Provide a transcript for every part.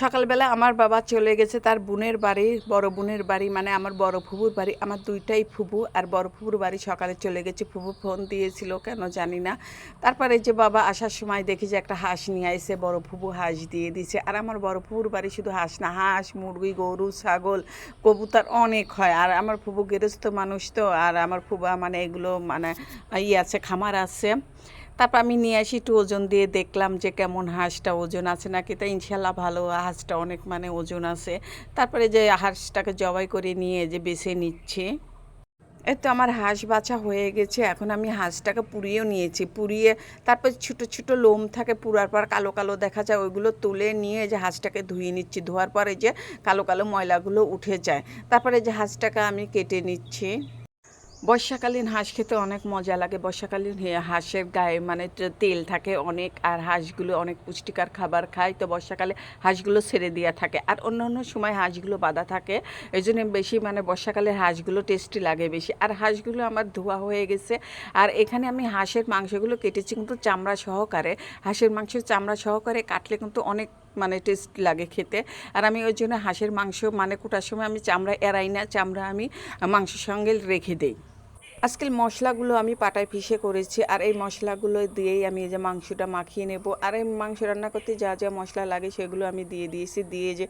সকালবেলা আমার বাবা চলে গেছে, তার বোনের বাড়ি, বড় বোনের বাড়ি মানে আমার বড় ফুবুর বাড়ি, আমার দুইটাই ফুবু, আর বড় ফুবুর বাড়ি সকালে চলে গেছে। ফুবু ফোন দিয়েছিল, কেন জানি না। তারপরে যে বাবা আসার সময় দেখি যে একটা হাঁস নিয়ে আসে বড় ফুবু হাঁস দিয়ে দিছে। আর আমার বড় ফুবুর বাড়ি শুধু হাঁস না, হাঁস, মুরগি, গরু, ছাগল, কবুতর অনেক হয়। আর আমার ফুবু গেরস্ত মানুষ তো, আর আমার ফুবা মানে এগুলো মানে ইয়ে আছে, খামার আছে। তারপর আমি নিয়ে আসি একটু ওজন দিয়ে দেখলাম যে কেমন হাঁসটা ওজন আছে নাকি। তা ইনশাল্লাহ ভালো হাঁসটা অনেক মানে ওজন আছে। তারপরে যে হাঁসটাকে জবাই করে নিয়ে যে বেছে নিচ্ছি। এই তো আমার হাঁস বাছা হয়ে গেছে। এখন আমি হাঁসটাকে পুড়িয়েও নিয়েছি। পুড়িয়ে তারপর ছোটো ছোটো লোম থাকে পুরার পর কালো কালো দেখা যায়, ওইগুলো তুলে নিয়ে যে হাঁসটাকে ধুয়ে নিচ্ছি। ধোয়ার পরে যে কালো কালো ময়লাগুলো উঠে যায়। তারপরে যে হাঁসটাকে আমি কেটে নিচ্ছি। বর্ষাকালীন হাঁস খেতে অনেক মজা লাগে। বর্ষাকালীন হাঁসের গায়ে মানে তেল থাকে অনেক আর হাঁসগুলো অনেক পুষ্টিকর খাবার খায়। তো বর্ষাকালে হাঁসগুলো ছেড়ে দেওয়া থাকে। আর অন্য অন্য সময় হাঁসগুলো বাঁধা থাকে। এই জন্য বেশি মানে বর্ষাকালে হাঁসগুলো টেস্টি লাগে বেশি। আর হাঁসগুলো আমার ধোয়া হয়ে গেছে। আর এখানে আমি হাঁসের মাংসগুলো কেটেছি কিন্তু চামড়া সহকারে। হাঁসের মাংস চামড়া সহকারে কাটলে কিন্তু অনেক মানে টেস্ট লাগে খেতে। আর আমি ওই জন্য হাঁসের মাংস মানে কোটার সময় আমি চামড়া এড়াই না। চামড়া আমি মাংসের সঙ্গে রেখে দিই। আজকাল মশলাগুলো আমি পাটায় পিষে করেছি, আর এই মশলাগুলো দিয়েই আমি এই যে মাংসটা মাখিয়ে নেব। আর এই মাংস রান্না করতে যা যা মশলা লাগে সেগুলো আমি দিয়ে দিয়েছি, দিয়ে যে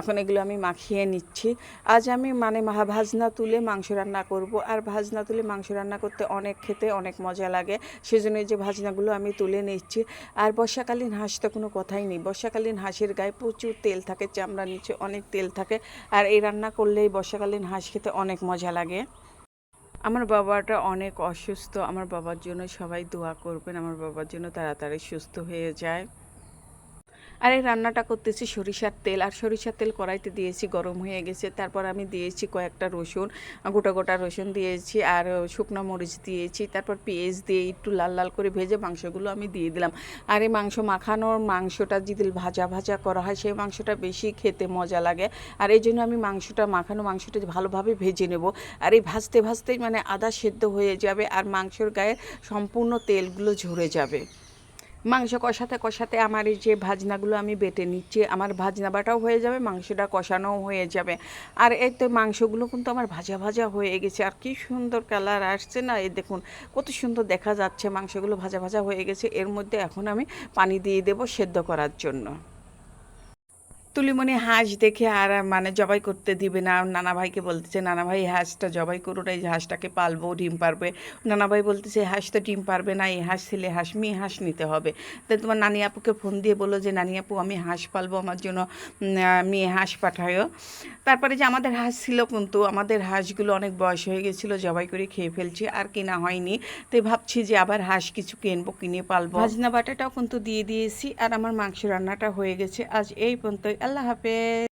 এখন এগুলো আমি মাখিয়ে নিচ্ছি। আজ আমি মানে ভাজনা তুলে মাংস রান্না করব। আর ভাজনা তুলে মাংস রান্না করতে অনেক খেতে অনেক মজা লাগে সেজন্য যে ভাজনাগুলো আমি তুলে নিচ্ছি। আর বর্ষাকালীন হাঁস তো কোনো কথাই নেই। বর্ষাকালীন হাঁসের গায়ে প্রচুর তেল থাকে চামড়া নিচে অনেক তেল থাকে। আর এই রান্না করলেই বর্ষাকালীন হাঁস খেতে অনেক মজা লাগে। আমার বাবাটা অনেক অসুস্থ। আমার বাবার জন্য সবাই দোয়া করবেন। আমার বাবার জন্য তাড়াতাড়ি সুস্থ হয়ে যায়। আর এই রান্নাটা করতেছি সরিষার তেল, আর সরিষার তেল কড়াইতে দিয়েছি, গরম হয়ে গেছে। তারপর আমি দিয়েছি কয়েকটা রসুন, গোটা গোটা রসুন দিয়েছি, আর শুকনো মরিচ দিয়েছি। তারপর পেঁয়াজ দিয়ে একটু লাল লাল করে ভেজে মাংসগুলো আমি দিয়ে দিলাম। আর এই মাংস মাখানোর মাংসটা যদি ভাজা ভাজা করা হয়, সেই মাংসটা বেশি খেতে মজা লাগে। আর এই জন্য আমি মাংসটা মাখানো মাংসটা ভালোভাবে ভেজে নেব। আর এই ভাজতে ভাজতেই মানে আদা সেদ্ধ হয়ে যাবে, আর মাংসর গায়ে সম্পূর্ণ তেলগুলো ঝরে যাবে। মাংস কষাতে কষাতে আমার এই যে ভাজনাগুলো আমি বেটে নিচ্ছি, আমার ভাজনা বাটাও হয়ে যাবে, মাংসটা কষানোও হয়ে যাবে। আর এই তো মাংসগুলো কিন্তু আমার ভাজা ভাজা হয়ে গেছে, আর কি সুন্দর কালার আসছে না? এই দেখুন, কত সুন্দর দেখা যাচ্ছে মাংসগুলো ভাজা ভাজা হয়ে গেছে। এর মধ্যে এখন আমি পানি দিয়ে দেবো সেদ্ধ করার জন্য। তুলিমণি হাঁস দেখে আর মানে জবাই করতে দিবে না। নানা ভাইকে বলতেছে নানা ভাই হাঁসটা জবাই করুন এই হাঁসটাকে পালবো, ডিম পারবে। নানা ভাই বলতেছে হাঁস তো ডিম পারবে না, এই হাঁস ছেলে, হাঁস মেয়ে, হাঁস নিতে হবে। তাই তোমার নানি আপুকে ফোন দিয়ে বলো যে, নানি আপু, আমি হাঁস পালবো, আমার জন্য মেয়ে হাঁস পাঠায়ও তারপরে যে, আমাদের হাঁস ছিল কিন্তু, আমাদের হাঁসগুলো অনেক বয়স হয়ে গেছিল, জবাই করে খেয়ে ফেলছি, আর কেনা হয়নি। তাই ভাবছি যে, আবার হাঁস কিছু কিনবো, কিনে পালবো। ভাজনা বাটাটাও কিন্তু দিয়ে দিয়েছি, আর আমার মাংস রান্নাটা হয়ে গেছে। আজ এই পর্যন্ত আল্লাহ হাফেজ।